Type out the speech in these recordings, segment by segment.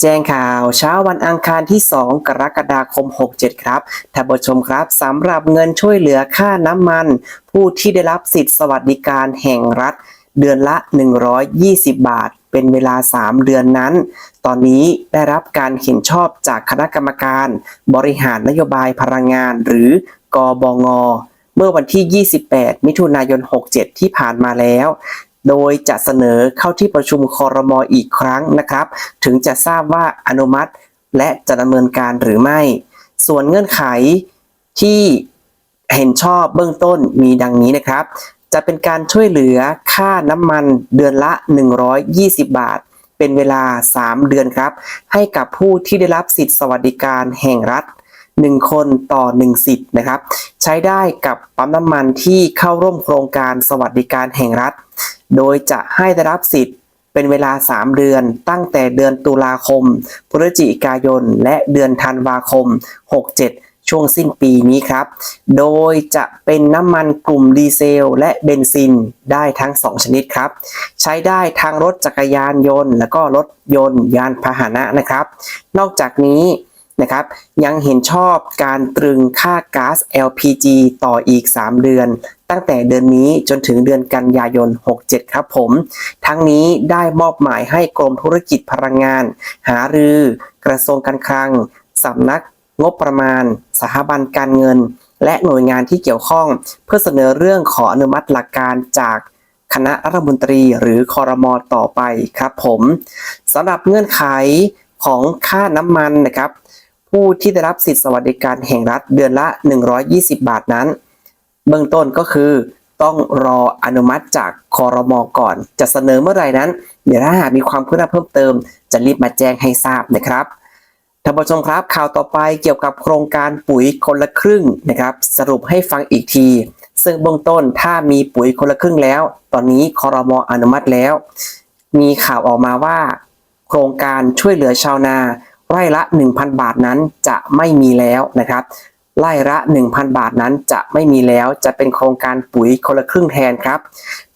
แจ้งข่าวเช้าวันอังคารที่ 2 กรกฎาคม 67 ครับท่านผู้ชมครับสำหรับเงินช่วยเหลือค่าน้ำมัน ผู้ที่ได้รับสิทธิสวัสดิการแห่งรัฐ เดือนละ 120 บาท เป็นเวลา 3 เดือนนั้น ตอนนี้ได้รับการเห็นชอบจากคณะกรรมการ บริหารนโยบายพลังงานหรือกบงเมื่อวันที่ 28 มิถุนายน 67 ที่ผ่านมาแล้ว โดยจะเสนอเข้าที่ประชุมคอรมออีกครั้งนะครับ ถึงจะทราบว่าอนุมัติและจะดำเนินการหรือไม่ ส่วนเงื่อนไขที่เห็นชอบเบื้องต้นมีดังนี้นะครับ จะเป็นการช่วยเหลือค่าน้ำมันเดือนละ 120 บาท เป็นเวลา 3 เดือนครับ ให้กับผู้ที่ได้รับสิทธิสวัสดิการแห่งรัฐ 1 คนต่อ 1 สิทธิ์นะครับ ใช้ได้กับปั๊มน้ำมันที่เข้าร่วมโครงการสวัสดิการแห่งรัฐ โดยจะให้ได้รับสิทธิ์เป็นเวลา 3 เดือนตั้งแต่เดือนตุลาคม พฤศจิกายน และเดือนธันวาคม 67 ช่วงสิ้นปีนี้ครับ โดยจะเป็นน้ำมันกลุ่มดีเซล และเบนซินได้ทั้ง 2 ชนิดครับ ใช้ได้ทั้งรถจักรยานยนต์ และก็รถยนต์ยานพาหนะนะครับ นอกจากนี้ นะครับ ยังเห็นชอบการตรึงค่าก๊าซ LPG ต่ออีก 3 เดือน ตั้งแต่เดือนนี้จนถึงเดือนกันยายน 67 ครับผม ทั้งนี้ได้มอบหมายให้กรมธุรกิจพลังงาน หารือกระทรวงการคลังสำนักงบประมาณ สถาบันการเงิน และหน่วยงานที่เกี่ยวข้อง เพื่อเสนอเรื่องขออนุมัติหลักการจากคณะรัฐมนตรีหรือคอรมอต่อไปครับผมสำหรับเงื่อนไขของค่าน้ำมันนะครับ ผู้ที่ได้รับสิทธิสวัสดิการแห่งรัฐเดือนละ 120 บาทนั้น เบื้องต้นก็คือต้องรออนุมัติจากคอรมอก่อน จะเสนอเมื่อไหร่นั้น เดี๋ยวถ้าหากมีความคืบหน้าเพิ่มเติม จะรีบมาแจ้งให้ทราบนะครับท่านผู้ชมครับข่าวต่อไปเกี่ยวกับโครงการปุ๋ยคนละครึ่งนะครับ สรุปให้ฟังอีกที ซึ่งเบื้องต้นถ้ามีปุ๋ยคนละครึ่งแล้ว ตอนนี้คอรมออนุมัติแล้ว มีข่าวออกมาว่า โครงการช่วยเหลือชาวนา ไร่ละ 1,000 บาทนั้นจะไม่มีแล้วนะครับ ไร่ละ 1,000 บาทนั้นจะไม่มีแล้วจะเป็นโครงการปุ๋ยคนละครึ่งแทนครับ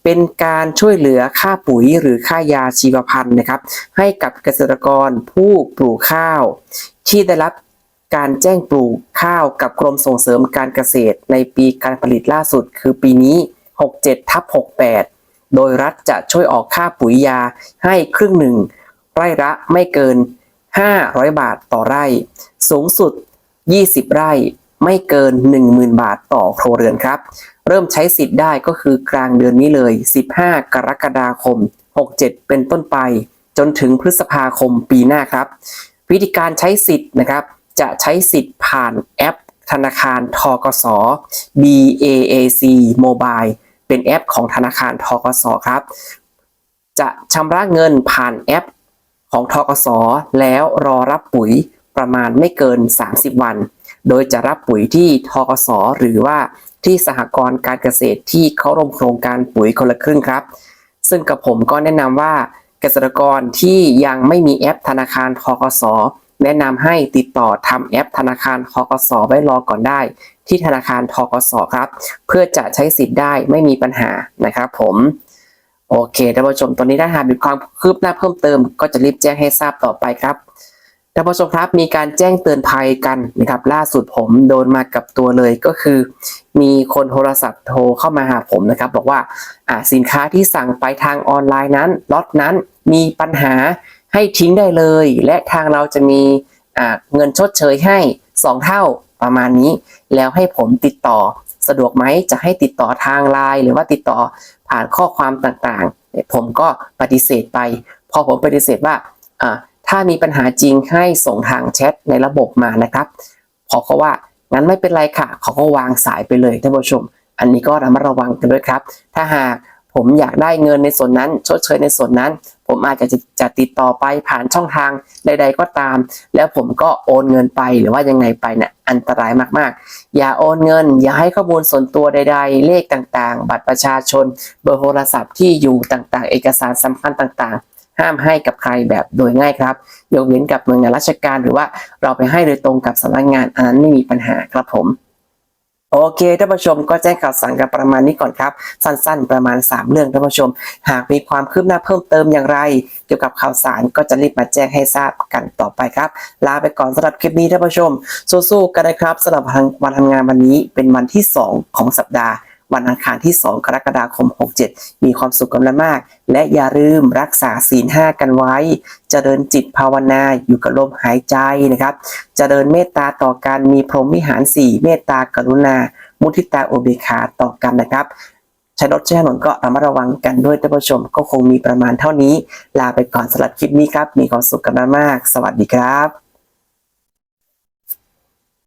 เป็นการช่วยเหลือค่าปุ๋ยหรือค่ายาชีวพันธุ์นะครับ ให้กับเกษตรกรผู้ปลูกข้าว ที่ได้รับการแจ้งปลูกข้าวกับกรมส่งเสริมการเกษตรในปีการผลิตล่าสุด คือปีนี้ 67ทับ68 โดยรัฐจะช่วยออกค่าปุ๋ยยาให้ครึ่งหนึ่งไร่ละไม่เกิน 500 บาทต่อไร่ สูงสุด 20 ไร่ไม่เกิน 10,000 บาทต่อครัวเรือนครับ เริ่มใช้สิทธิ์ได้ก็คือกลางเดือนนี้เลย 15 กรกฎาคม 67 เป็นต้นไป จนถึงพฤษภาคมปีหน้าครับ วิธีการใช้สิทธิ์นะครับ จะใช้สิทธิ์ผ่านแอป ธนาคารทกส BAAC Mobile เป็นแอปของธนาคารทกสครับ จะชำระเงินผ่านแอป ของทกสแล้วรอรับปุ๋ยประมาณไม่เกิน 30 วัน โดยจะรับปุ๋ยที่ทกสหรือว่าที่สหกรณ์การเกษตรที่เขาร่วมโครงการปุ๋ยคนละครึ่งครับ ซึ่งกับผมก็แนะนำว่าเกษตรกรที่ยังไม่มีแอปธนาคารทกสแนะนำให้ติดต่อทำแอปธนาคารทกสไว้รอก่อนได้ ที่ธนาคารทกสครับ เพื่อจะใช้สิทธิ์ได้ไม่มีปัญหานะครับผม โอเคท่านผู้ชมตอนนี้ถ้าหากมีความคืบหน้าเพิ่มเติม ก็จะรีบแจ้งให้ทราบต่อไปครับท่านผู้ชมครับมีการแจ้งเตือนภัยกันนะครับ ล่าสุดผมโดนมากับตัวเลยก็คือ มีคนโทรศัพท์โทรเข้ามาหาผมนะครับ บอกว่าอ่าสินค้าที่สั่งไปทางออนไลน์นั้นล็อตนั้นมีปัญหาให้ทิ้งได้เลย และทางเราจะมีอ่าเงินชดเชยให้ 2 เท่าประมาณนี้ แล้วให้ผมติดต่อสะดวกไหมจะให้ติดต่อทางไลน์หรือว่าติดต่อ ผ่านข้อความต่างๆ ผมก็ปฏิเสธไป พอผมปฏิเสธว่าถ้ามีปัญหาจริงให้ส่งทางแชทในระบบมานะครับพอเขาว่างั้นไม่เป็นไรค่ะเขาก็วางสายไปเลยท่านผู้ชม อันนี้ก็ระมัดระวังกันด้วยครับ ถ้าหาก ผมอยากได้เงินในส่วนนั้น ชดเชยในส่วนนั้น ผมอาจจะจะติดต่อไปผ่านช่องทางใด ๆ ก็ตาม แล้วผมก็โอนเงินไปหรือว่ายังไงไปเนี่ยอันตรายมากๆ อย่าโอนเงิน อย่าให้ข้อมูลส่วนตัวใด ๆ เลขต่างๆ บัตรประชาชน เบอร์โทรศัพท์ที่อยู่ต่างๆ เอกสารสำคัญต่างๆห้ามให้กับใครแบบโดยง่ายครับยกเว้นกับหน่วยงานราชการหรือว่าเราไปให้โดยตรงกับสำนักงานอันนั้นไม่มีปัญหาครับผม โอเคท่านผู้ชมก็แจ้งข่าวสารกันประมาณนี้ก่อนครับ สั้นๆ ประมาณ 3 เรื่องท่านผู้ชม หากมีความคืบหน้าเพิ่มเติมอย่างไร เกี่ยวกับข่าวสารก็จะรีบมาแจ้งให้ทราบกันต่อไปครับ ลาไปก่อนสำหรับคลิปนี้ท่านผู้ชมสู้ๆกันนะครับสำหรับวันทำงานวันนี้เป็นวันที่ 2 ของสัปดาห์ วันอังคารที่ 2 กรกฎาคม 67 มีความสุขกันมาก และอย่าลืมรักษาศีล5กันไว้เจริญจิตภาวนาอยู่กับลมหายใจนะครับเจริญเมตตาต่อกันมีพรหมวิหาร 4 เมตตากรุณา มุทิตาอุเบกขาต่อกันนะครับใช้รถใช้ถนนก็ระมัดระวังกันด้วยท่านผู้ชมก็คงมีประมาณเท่านี้ ลาไปก่อนสำหรับคลิปนี้ครับ มีความสุขกันมาก สวัสดีครับ